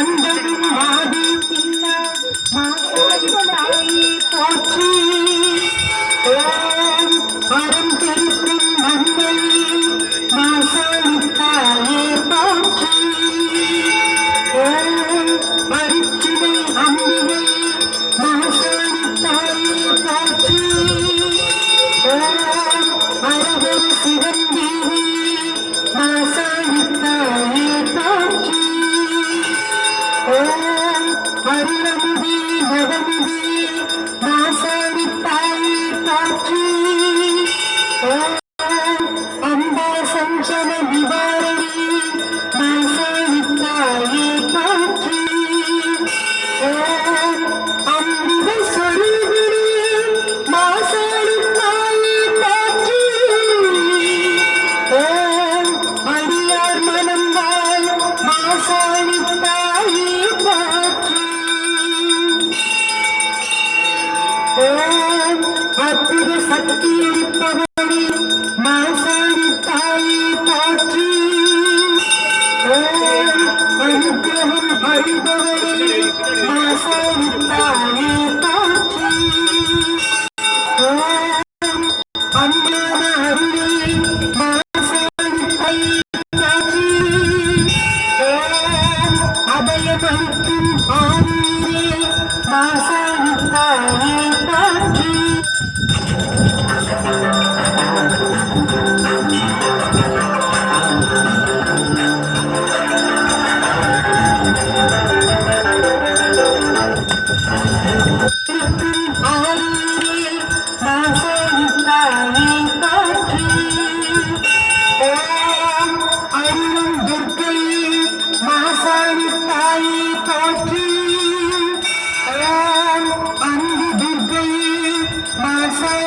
ஓம் அந்தனும் ஆதி பிள்ளை மாசாணி தாயே போற்றி அருளமுதி நவமுதி மாசாணி தாயே போற்றி ஓம் அற்புத சக்தி இருப்பவரே மாசாணி தாயே போற்றி ஓம் அனுகிரகம் அழிபவரே மாசாணி தாயே போற்றி ஓம் அம்மான அருளே மாசாணி தாயே போற்றி ஓம் அபயமளிக்கும் ஆரூரே மாசாணி தாயே போற்றி Thank you.